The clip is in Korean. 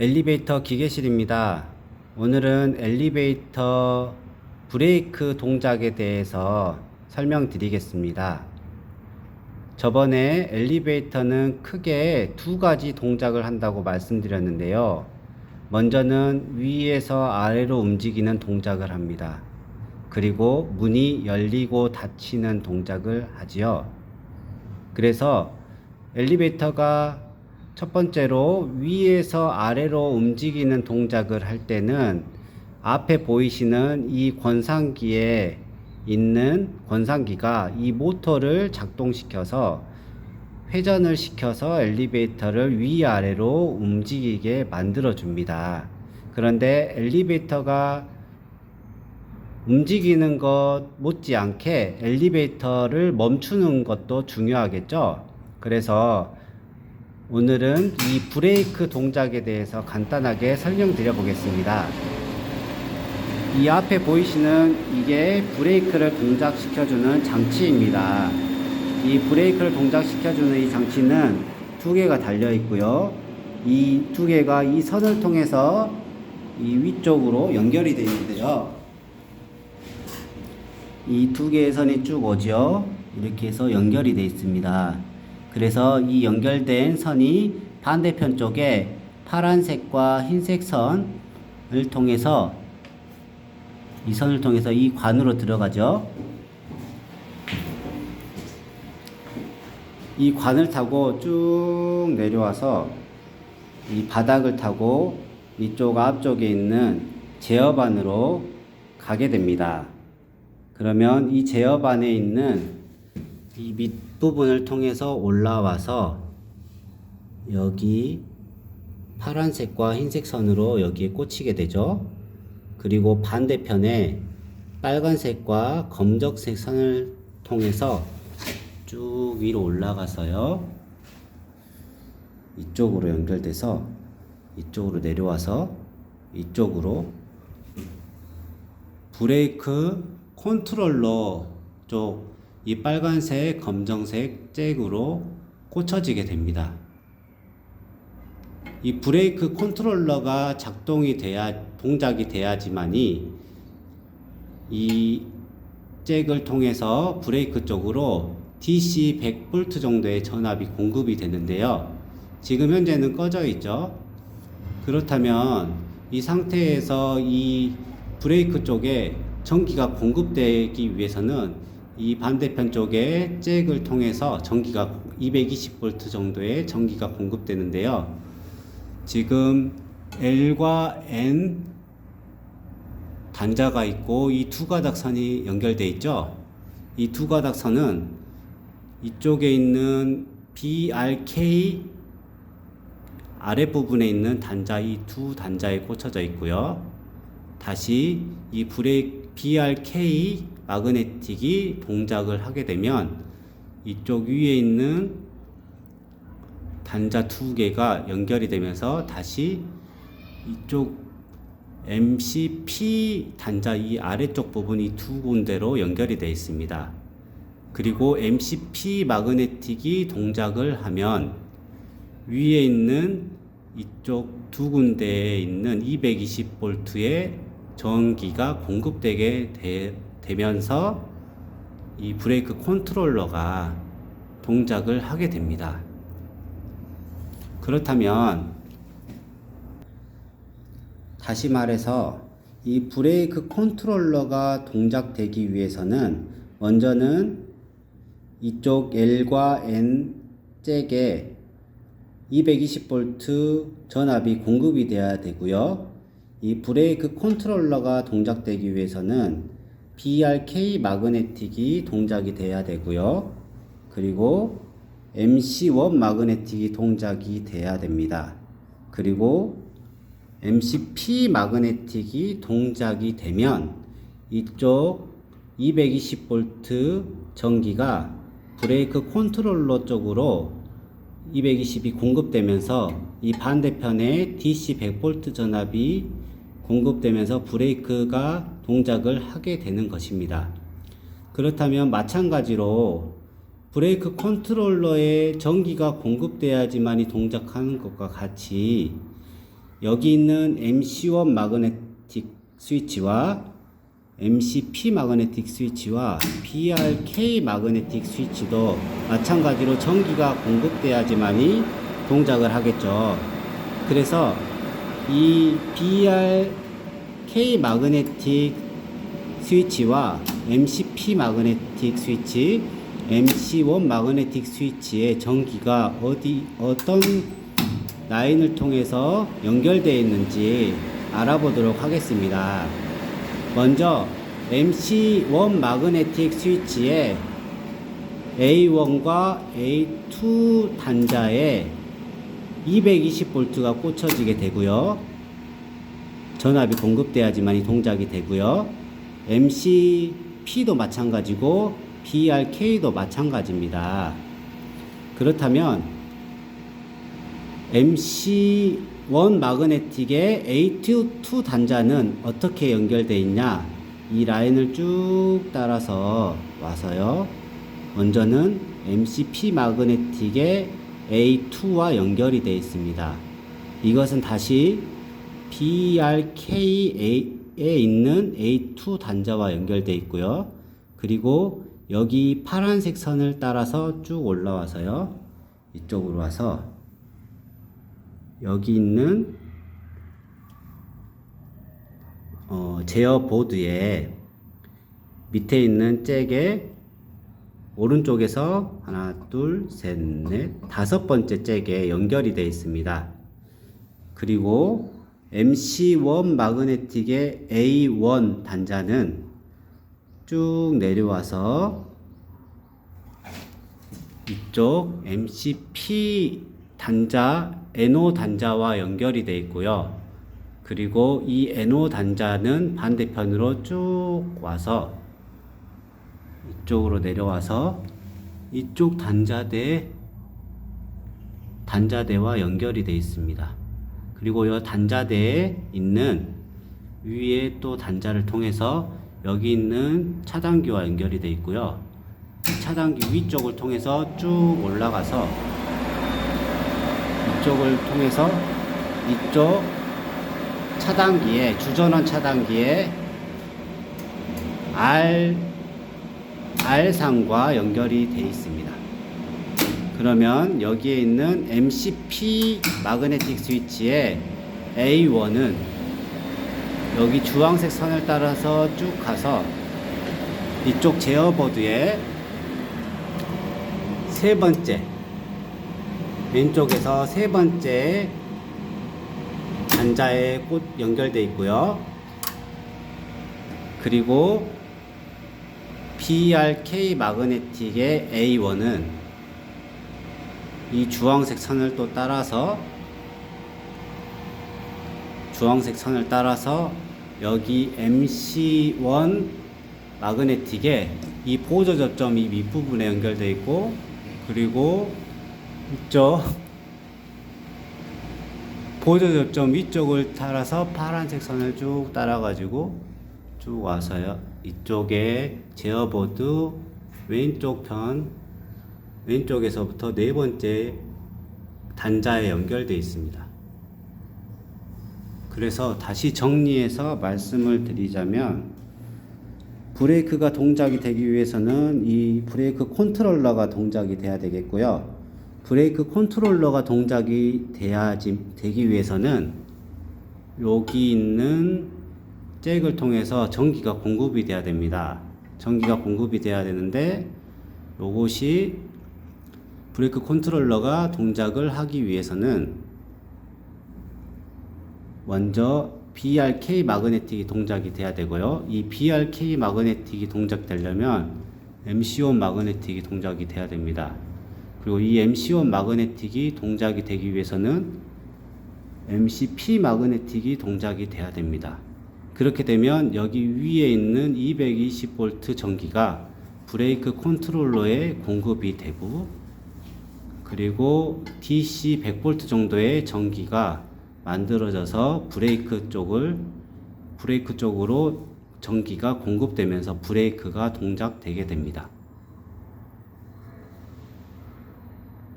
엘리베이터 기계실입니다. 오늘은 엘리베이터 브레이크 동작에 대해서 설명드리겠습니다. 저번에 엘리베이터는 크게 두 가지 동작을 한다고 말씀드렸는데요. 먼저는 위에서 아래로 움직이는 동작을 합니다. 그리고 문이 열리고 닫히는 동작을 하지요. 그래서 엘리베이터가 첫 번째로 위에서 아래로 움직이는 동작을 할 때는 앞에 보이시는 이 권상기에 있는 권상기가 이 모터를 작동시켜서 회전을 시켜서 엘리베이터를 위아래로 움직이게 만들어 줍니다. 그런데 엘리베이터가 움직이는 것 못지않게 엘리베이터를 멈추는 것도 중요하겠죠. 그래서 오늘은 이 브레이크 동작에 대해서 간단하게 설명드려 보겠습니다. 이 앞에 보이시는 이게 브레이크를 동작시켜주는 장치입니다. 이 브레이크를 동작시켜주는 이 장치는 두 개가 달려 있고요. 이 두 개가 이 선을 통해서 이 위쪽으로 연결이 되어 있는데요. 이 두 개의 선이 쭉 오죠. 이렇게 해서 연결이 되어 있습니다. 그래서 이 연결된 선이 반대편 쪽에 파란색과 흰색 선을 통해서 이 선을 통해서 이 관으로 들어가죠. 이 관을 타고 쭉 내려와서 이 바닥을 타고 이쪽 앞쪽에 있는 제어 반으로 가게 됩니다. 그러면 이 제어 반에 있는 이밑 부분을 통해서 올라와서 여기 파란색과 흰색 선으로 여기에 꽂히게 되죠. 그리고 반대편에 빨간색과 검정색 선을 통해서 쭉 위로 올라가서요. 이쪽으로 연결돼서 이쪽으로 내려와서 이쪽으로 브레이크 컨트롤러 쪽 이 빨간색, 검정색 잭으로 꽂혀지게 됩니다. 이 브레이크 컨트롤러가 작동이 돼야 동작이 돼야지만이 이 잭을 통해서 브레이크 쪽으로 DC 100V 정도의 전압이 공급이 되는데요. 지금 현재는 꺼져 있죠. 그렇다면 이 상태에서 이 브레이크 쪽에 전기가 공급되기 위해서는 이 반대편 쪽에 잭을 통해서 전기가 220V 정도의 전기가 공급되는데요. 지금 L과 N 단자가 있고 이 두 가닥선이 연결돼 있죠. 이 두 가닥선은 이쪽에 있는 BRK 아랫부분에 있는 단자 이 두 단자에 꽂혀져 있고요. 다시 이 브레이크 BRK 마그네틱이 동작을 하게 되면 이쪽 위에 있는 단자 두 개가 연결이 되면서 다시 이쪽 MCP 단자 이 아래쪽 부분이 두 군데로 연결이 되어 있습니다. 그리고 MCP 마그네틱이 동작을 하면 위에 있는 이쪽 두 군데에 있는 220V의 전기가 공급되게 되, 되면서 이 브레이크 컨트롤러가 동작을 하게 됩니다. 그렇다면 다시 말해서 이 브레이크 컨트롤러가 동작되기 위해서는 먼저는 이쪽 L과 N 잭에 220V 전압이 공급이 돼야 되고요. 이 브레이크 컨트롤러가 동작되기 위해서는 BRK 마그네틱이 동작이 돼야 되고요. 그리고 MC1 마그네틱이 동작이 돼야 됩니다. 그리고 MCP 마그네틱이 동작이 되면 이쪽 220V 전기가 브레이크 컨트롤러 쪽으로 220이 공급되면서 이 반대편에 DC 100V 전압이 공급되면서 브레이크가 동작을 하게 되는 것입니다. 그렇다면 마찬가지로 브레이크 컨트롤러에 전기가 공급돼야지만이 동작하는 것과 같이 여기 있는 MC1 마그네틱 스위치와 MCP 마그네틱 스위치와 BRK 마그네틱 스위치도 마찬가지로 전기가 공급돼야지만이 동작을 하겠죠. 그래서 이 BRK 마그네틱 스위치와 MCP 마그네틱 스위치, MC1 마그네틱 스위치의 전기가 어디 어떤 라인을 통해서 연결되어 있는지 알아보도록 하겠습니다. 먼저 MC1 마그네틱 스위치에 A1과 A2 단자에 220V가 꽂혀지게 되고요. 전압이 공급돼야지만 이 동작이 되고요. MCP도 마찬가지고 BRK도 마찬가지입니다. 그렇다면 MC1 마그네틱의 A2 단자는 어떻게 연결되어 있냐? 이 라인을 쭉 따라서 와서요. 먼저는 MCP 마그네틱의 A2와 연결이 되어 있습니다. 이것은 다시 BRK에 있는 A2 단자와 연결되어 있고요. 그리고 여기 파란색 선을 따라서 쭉 올라와서요. 이쪽으로 와서 여기 있는 어, 제어 보드에 밑에 있는 잭에 오른쪽에서 하나, 둘, 셋, 넷, 다섯 번째 잭에 연결이 되어 있습니다. 그리고 MC1 마그네틱의 A1 단자는 쭉 내려와서 이쪽 MCP 단자 NO 단자와 연결이 되어 있고요. 그리고 이 NO 단자는 반대편으로 쭉 와서 이 쪽으로 내려와서 이쪽 단자대 단자대와 연결이 되어 있습니다. 그리고 이 단자대에 있는 위에 또 단자를 통해서 여기 있는 차단기와 연결이 되어 있고요. 차단기 위쪽을 통해서 쭉 올라가서 이쪽을 통해서 이쪽 차단기에 주전원 차단기에 R R상과 연결이 되어 있습니다. 그러면 여기에 있는 MCP 마그네틱 스위치의 A1은 여기 주황색 선을 따라서 쭉 가서 이쪽 제어보드에 세 번째 왼쪽에서 세 번째 단자에 꽂 연결되어 있고요. 그리고 BRK 마그네틱의 A1은 이 주황색 선을 또 따라서 주황색 선을 따라서 여기 MC1 마그네틱에 이 보조 접점이 밑부분에 연결되어 있고 그리고 이쪽 보조 접점 위쪽을 따라서 파란색 선을 쭉 따라 가지고 쭉 와서요 이쪽에 제어보드 왼쪽 편 왼쪽에서부터 네 번째 단자에 연결되어 있습니다. 그래서 다시 정리해서 말씀을 드리자면 브레이크가 동작이 되기 위해서는 이 브레이크 컨트롤러가 동작이 돼야 되겠고요. 브레이크 컨트롤러가 동작이 돼야지 되기 위해서는 여기 있는 잭을 통해서 전기가 공급이 돼야 됩니다. 전기가 공급이 돼야 되는데 요것이 브레이크 컨트롤러가 동작을 하기 위해서는 먼저 BRK 마그네틱이 동작이 돼야 되고요. 이 BRK 마그네틱이 동작되려면 MC1 마그네틱이 동작이 돼야 됩니다. 그리고 이 MC1 마그네틱이 동작이 되기 위해서는 MCP 마그네틱이 동작이 돼야 됩니다. 그렇게 되면 여기 위에 있는 220V 전기가 브레이크 컨트롤러에 공급이 되고 그리고 DC 100V 정도의 전기가 만들어져서 브레이크 쪽을 브레이크 쪽으로 전기가 공급되면서 브레이크가 동작되게 됩니다.